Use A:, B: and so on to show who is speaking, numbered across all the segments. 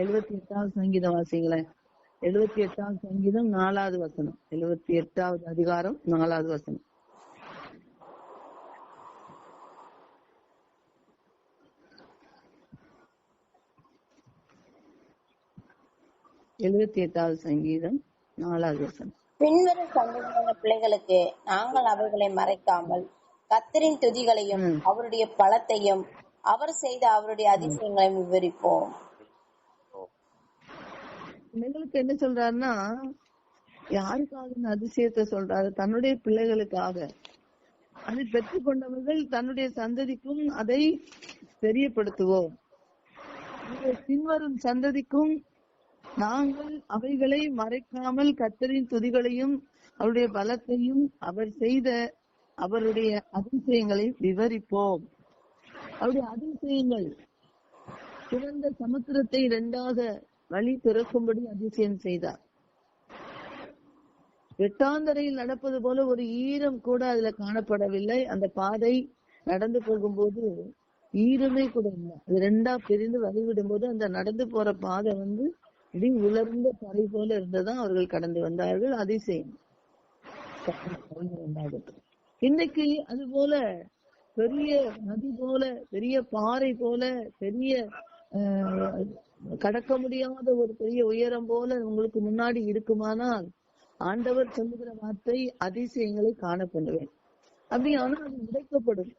A: எழுபத்தி எட்டாவது சங்கீதம் வாசிங்களேன் எழுபத்தி எட்டாவது சங்கீதம் நாலாவது வசனம். எழுபத்தி எட்டாவது அதிகாரம் நாலாவது வசனம். எழுபத்தி எட்டாவது சங்கீதம் நாலாவது வசனம்.
B: பின்வரும் சந்ததியான பிள்ளைகளுக்கு நாங்கள் அவைகளை மறைக்காமல் கத்தரின் துதிகளையும். அவருடைய பலத்தையும் அவர் செய்த அவருடைய அதிசயங்களையும் விவரிப்போம்.
A: பிள்ளைகளுக்கு என்ன சொல்றாருன்னா யாருக்காக இந்த அதிசயத்தை சொல்றாரு? தன்னுடைய பிள்ளைகளுக்காக. அதை பெற்றுக் கொண்டவர்கள் தன்னுடைய சந்ததிக்கும் அதை தெரியப்படுத்துவோம். பின்வரும் சந்ததிக்கும் நாங்கள் அவைகளை மறைக்காமல் கத்தரின் துதிகளையும் அவருடைய பலத்தையும் அவர் செய்த அவருடைய அதிசயங்களை விவரிப்போம். அவருடைய அதிசயங்கள் சிறந்த சமுத்திரத்தை இரண்டாக வழி திறக்கும்படி அதிசயம் செய்தார். வெட்டாந்தரையில் நடப்பது போல ஒரு ஈரம் கூட அதுல காணப்படவில்லை. அந்த பாதை நடந்து போகும்போது ஈரமே கூட இல்லை. அது ரெண்டா பிரிந்து வழிவிடும் போது அந்த நடந்து போற பாதை வந்து இடி உலர்ந்த தரை போல இருந்ததான் அவர்கள் கடந்து வந்தார்கள். அதிசயம். இன்னைக்கு அது போல பெரிய நதி போல பெரிய பாறை போல பெரிய கடக்க முடியாத ஒரு பெரிய உயரம் போல உங்களுக்கு முன்னாடி இருக்குமானால் ஆண்டவர் சொல்லுகிற வார்த்தை அதிசயங்களை காண பண்ணுவேன் ஆனால் அது உடைக்கப்படும்.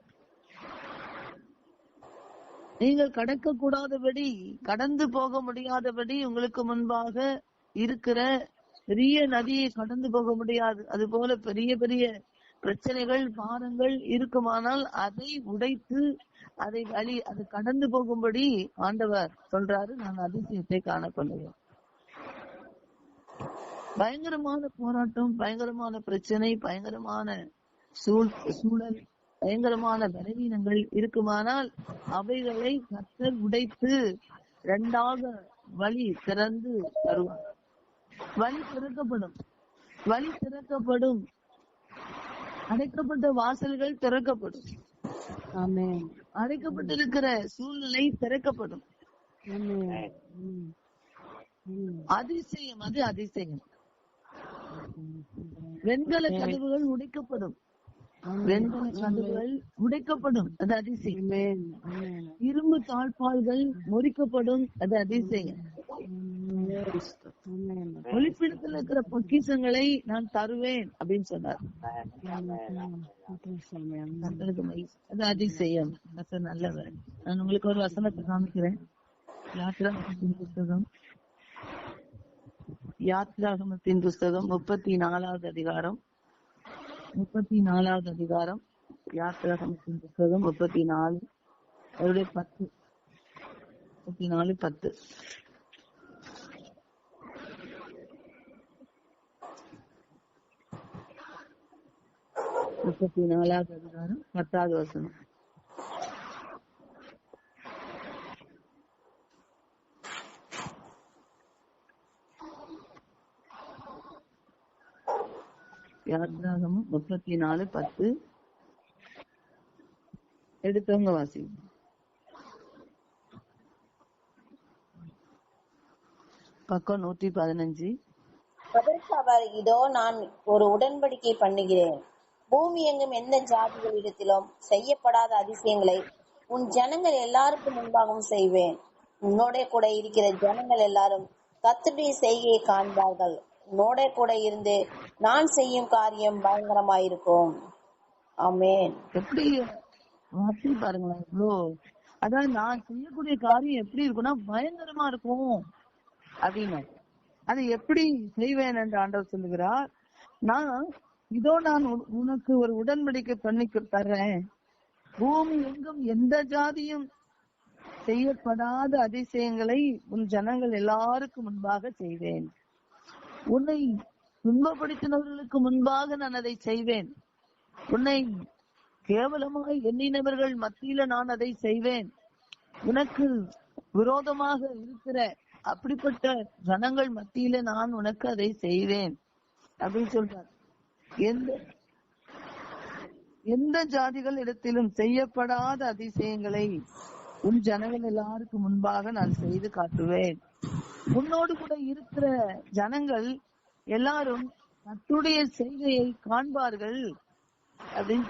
A: நீங்கள் கடக்க கூடாதபடி கடந்து போக முடியாதபடி உங்களுக்கு முன்பாக இருக்கிற பெரிய நதியை கடந்து போக முடியாது. அது போல பெரிய பெரிய பிரச்சனைகள் பாரங்கள் இருக்குமானால் அதை உடைத்து அதை வழி அது கடந்து போகும்படி ஆண்டவர் சொல்றாரு. நான் அதிசயத்தை காண பயங்கரமான போராட்டம் பயங்கரமான பிரச்சனை பயங்கரமான சூழ் சூழல் பயங்கரமான பலவீனங்கள் இருக்குமானால் அவைகளை கத்தர் உடைத்து இரண்டாக வழி திறந்து தருவார். வழி திறக்கப்படும். வழி திறக்கப்படும். அடைக்கப்பட்ட வாசல்கள் திறக்கப்படும். அடைக்கப்பட்டிருக்கிற சூழ்நிலை திறக்கப்படும். அதிசயம் அது அதிசயம். வெண்கல கதவுகள் உடைக்கப்படும். வெண்கல கதவுகள் உடைக்கப்படும். அது அதிசயம். இரும்பு தாழ்பால்கள் முறிக்கப்படும். அது அதிசயம். ஒளிப்பிடத்துல இருக்கிற பொக்கிஷங்களை நான் தருவேன் அப்படின்னு சொன்னார். அது அதிசயம். நல்லவர். நான் உங்களுக்கு ஒரு வசனத்தை காமிக்கிறேன். புத்தகம் யாத்ராகமத்தின் புஸ்தகம். முப்பத்தி நாலாவது அதிகாரம். முப்பத்தி நாலாவது அதிகாரம். யாத்ராகமத்தின் புஸ்தகம் முப்பத்தி நாலு. அவருடைய பத்து. முப்பத்தி நாலு பத்து. முப்பத்தி நாலாவது அதிகாரம் பத்தாவது வசனம். யாத்ராகமும் முப்பத்தி நாலு பத்து. எடுத்தவங்க வாசி பக்கம் நூத்தி பதினஞ்சு.
B: அதற்கு அவர் இதோ நான் ஒரு உடன்படிக்கை பண்ணுகிறேன். பூமி எங்கும் எந்த ஜாதிகளிடத்திலும் செய்யப்படாத அதிசயங்களை உன் ஜனங்கள் எல்லாருக்கும் முன்பாகவும் செய்வேன். உன்னோட கூட இருக்கிற ஜனங்கள் எல்லாரும் கத்துடைய செய்கையை காண்பார்கள். உன்னோட கூட இருந்து நான் செய்யும் காரியம் பயங்கரமாயிருக்கும். ஆமென்.
A: எப்படி வாசி பாருங்களேன் இவ்வளோ அதாவது நான் செய்யக்கூடிய காரியம் எப்படி இருக்கும்னா பயங்கரமா இருக்கும் அப்படின்னு. அதை எப்படி செய்வேன் என்று ஆண்டவர் சொல்லுகிறார். நான் இதோ நான் உனக்கு ஒரு உடன்படிக்கை பண்ணி தர்றேன். பூமி எங்கும் எந்த ஜாதியும் செய்யப்படாத அதிசயங்களை உன் ஜனங்கள் எல்லாருக்கும் முன்பாக செய்வேன். உன்னை துன்பப்படுத்தினவர்களுக்கு முன்பாக நான் அதை செய்வேன். உன்னை கேவலமாக எண்ணினவர்கள் மத்தியில நான் அதை செய்வேன். உனக்கு விரோதமாக இருக்கிற அப்படிப்பட்ட ஜனங்கள் மத்தியில நான் உனக்கு அதை செய்வேன். அப்படின்னு சொல்றார். எந்த எந்த ஜாதிகள் இடத்திலும் செய்யப்படாத அதிசயங்களை உன் ஜனங்கள் எல்லாருக்கும் முன்பாக நான் செய்து காட்டுவேன். உன்னோடு கூட இருக்கிற ஜனங்கள் எல்லாரும் தத்துடைய செய்கையை காண்பார்கள் அப்படின்னு